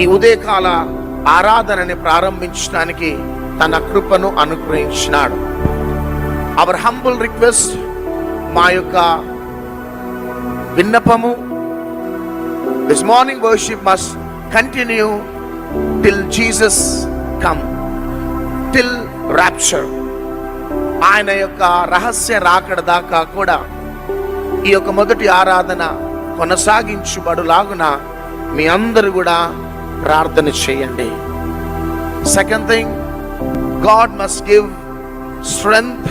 ఈ ఉదయకాల ఆరాధనని ప్రారంభించడానికి తన కృపను అనుగ్రహించినాడు. అవర్ హంబుల్ రిక్వెస్ట్ మా యొక్క విన్నపము this morning worship must continue till Jesus come till rapture ఆయన యొక్క రహస్య రాకడ దాకా కూడా ఈ యొక్క మొదటి ఆరాధన కొనసాగించుబడులాగున మీ అందరూ కూడా ప్రార్థన చేయండి. Second thing God must give strength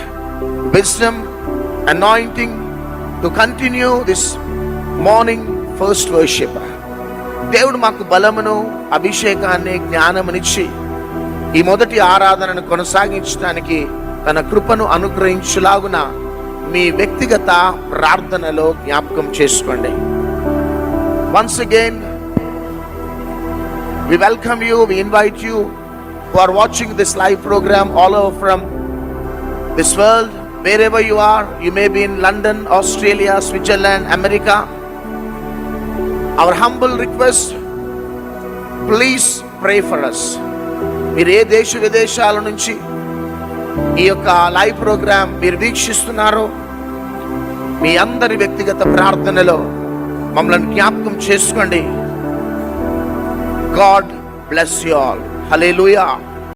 wisdom anointing to continue this morning first worship దేవుడు మాకు బలమును అభిషేకాన్ని జ్ఞానమునిచ్చి ఈ మొదటి ఆరాధనను కొనసాగించడానికి తన కృపను అనుగ్రహించులాగున మీ వ్యక్తిగత ప్రార్థనలో జ్ఞాపకం చేసుకోండి. Once again we welcome you we invite you who are watching this live program all over from this world wherever you are you may be in london australia switzerland america our humble request please pray for us మీరు ఏ దేశ విదేశాల నుంచి ఈ యొక్క live programme మీరు వీక్షిస్తున్నారో మీ అందరి వ్యక్తిగత ప్రార్థనలో మమ్మల్ని జ్ఞాపకం చేసుకోండి God bless you all. Hallelujah.